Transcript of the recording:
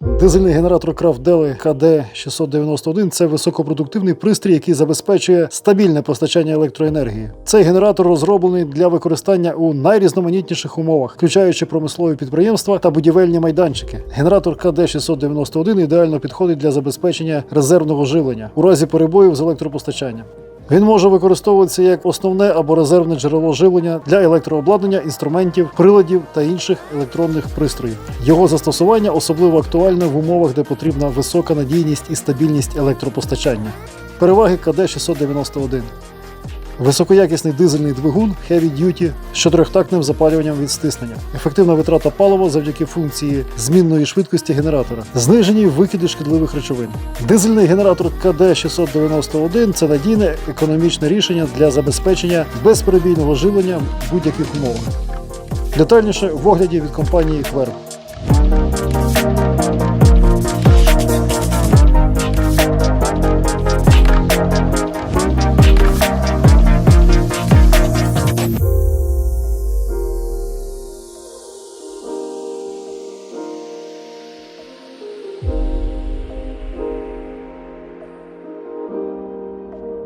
Дизельний генератор Крафтдели КД-691 – це високопродуктивний пристрій, який забезпечує стабільне постачання електроенергії. Цей генератор розроблений для використання у найрізноманітніших умовах, включаючи промислові підприємства та будівельні майданчики. Генератор КД-691 ідеально підходить для забезпечення резервного живлення у разі перебоїв з електропостачанням. Він може використовуватися як основне або резервне джерело живлення для електрообладнання, інструментів, приладів та інших електронних пристроїв. Його застосування особливо актуальне в умовах, де потрібна висока надійність і стабільність електропостачання. Переваги КД-691. Високоякісний дизельний двигун Heavy Duty з чотирьохтактним запалюванням від стиснення, ефективна витрата палива завдяки функції змінної швидкості генератора, знижені викиди шкідливих речовин. Дизельний генератор КД-691 – це надійне економічне рішення для забезпечення безперебійного живлення в будь-яких умовах. Детальніше в огляді від компанії Кверб.